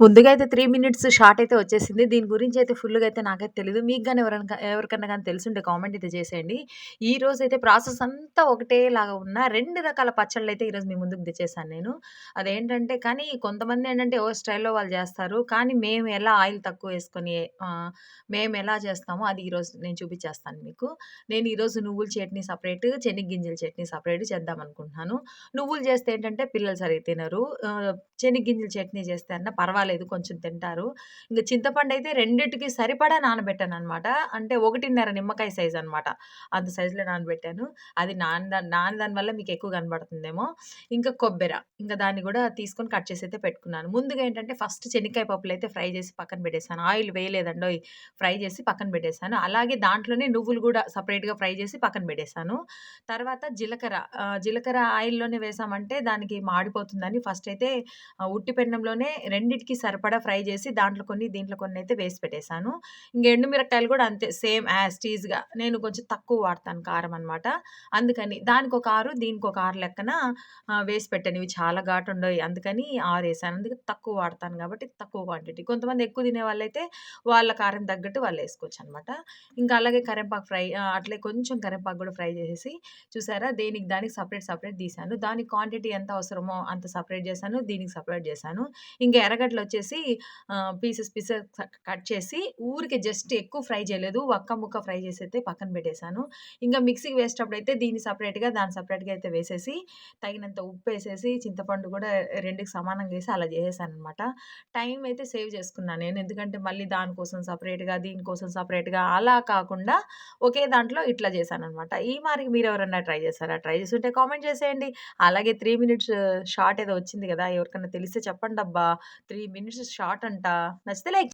ముందుగా అయితే three minutes short అయితే వచ్చేసింది. దీని గురించి అయితే ఫుల్‌గా అయితే నాకైతే తెలియదు మీకు కానీ ఎవరైనా ఎవరికన్నా కానీ తెలిసుంటే కామెంట్ అయితే చేసేయండి. ఈ రోజైతే ప్రాసెస్ అంతా ఒకటేలాగా ఉన్న రెండు రకాల పచ్చళ్ళు అయితే ఈరోజు మీ ముందుకు తెచ్చేసాను నేను. అదేంటంటే కానీ కొంతమంది ఏంటంటే ఓ స్టైల్‌లో వాళ్ళు చేస్తారు. కానీ మేము ఎలా ఆయిల్ తక్కువ వేసుకొని మేము ఎలా చేస్తామో అది ఈరోజు నేను చూపించేస్తాను మీకు. నేను ఈరోజు నువ్వుల చట్నీ సపరేట్ చెనిగ్గింజల చట్నీ సపరేట్ చేద్దాం అనుకుంటున్నాను నువ్వులు చేస్తే ఏంటంటే పిల్లలు సరిగ్గా తినరు. ఆహ్, చెనిగ్గింజల చట్నీ చేస్తే అన్నా పర్వాలేదు కొంచెం తింటారు. ఇంకా చింతపండు అయితే రెండింటికి సరిపడా నానబెట్టాను అనమాట అంటే 1.5 నిమ్మకాయ సైజ్ అనమాట. అంత సైజులో నానబెట్టాను. అది నాన నాని దాని వల్ల మీకు ఎక్కువ కనబడుతుందేమో. ఇంకా కొబ్బెర. ఇంకా దాన్ని కూడా తీసుకొని కట్ చేసి అయితే పెట్టుకున్నాను. ముందుగా ఏంటంటే ఫస్ట్ చెనిక్కాయ అయితే ఫ్రై చేసి పక్కన పెట్టేసాను. ఆయిల్ వేయలేదండో ఫ్రై చేసి పక్కన పెట్టేసాను. అలాగే దాంట్లోనే నువ్వులు కూడా సపరేట్గా ఫ్రై చేసి పక్కన పెట్టేసాను. తర్వాత జీలకర్ర జీలకర్ర ఆయిల్‌లోనే వేసామంటే దానికి మాడిపోతుందని ఫస్ట్ అయితే ఉట్టి పెన్నంలోనే రెండిటికి సరిపడా ఫ్రై చేసి దాంట్లో కొన్ని, దీంట్లో కొన్ని అయితే వేసి పెట్టేసాను. ఇంకా ఎండు కూడా అంతే సేమ్ యాజ్ టీజ్‌గా నేను కొంచెం తక్కువ వాడతాను కారం అనమాట. అందుకని దానికొక 6 దీనికొక 6 లెక్కన వేసి పెట్టాను. ఇవి చాలా ఘాటు ఉండవు అందుకని ఆరు వేసాను అందుకే తక్కువ వాడతాను కాబట్టి తక్కువ క్వాంటిటీ. కొంతమంది ఎక్కువ తినే వాళ్ళైతే వాళ్ళ కారం తగ్గట్టు వాళ్ళు వేసుకోవచ్చు అనమాట ఇంకా అలాగే కరెంపాకు ఫ్రై అట్లే కొంచెం కరెంపాకు కూడా ఫ్రై చేసేసి చూసారా దేనికి దానికి సపరేట్ సపరేట్ తీసాను. దానికి క్వాంటిటీ ఎంత అవసరమో అంత సపరేట్ చేశాను. దీనికి సపరేట్ చేశాను. ఇంకా ఎర్రగడ్డలు వచ్చేసి పీసెస్ పీసెస్ కట్ చేసి ఊరికే జస్ట్ ఎక్కువ ఫ్రై చేయలేదు. ఒక్క ముక్క ఫ్రై చేసి అయితే పక్కన పెట్టేసాను. ఇంకా మిక్సీకి వేసేటప్పుడైతే దీన్ని సెపరేట్‌గా, దాన్ని సపరేట్గా అయితే వేసేసి తగినంత ఉప్పు వేసేసి చింతపండు కూడా రెండుకి సమానంగా వేసి అలా చేసేసాననమాట. టైం అయితే సేవ్ చేసుకున్నాను నేను. ఎందుకంటే మళ్ళీ దానికోసం సపరేట్గా దీనికోసం సపరేట్గా అలా కాకుండా ఒకే దాంట్లో ఇట్లా చేశాననమాట. ఈ మారికి మీరెవరన్నా ట్రై చేస్తారా ట్రై చేస్తుంటే కామెంట్ చేసేయండి. అలాగే త్రీ మినిట్స్ షార్ట్ ఏదో వచ్చింది కదా ఎవరికన్నా తెలిస్తే చెప్పండబ్బా! 3 మినిట్స్ షార్ట్ అంట. నచ్చితే లైక్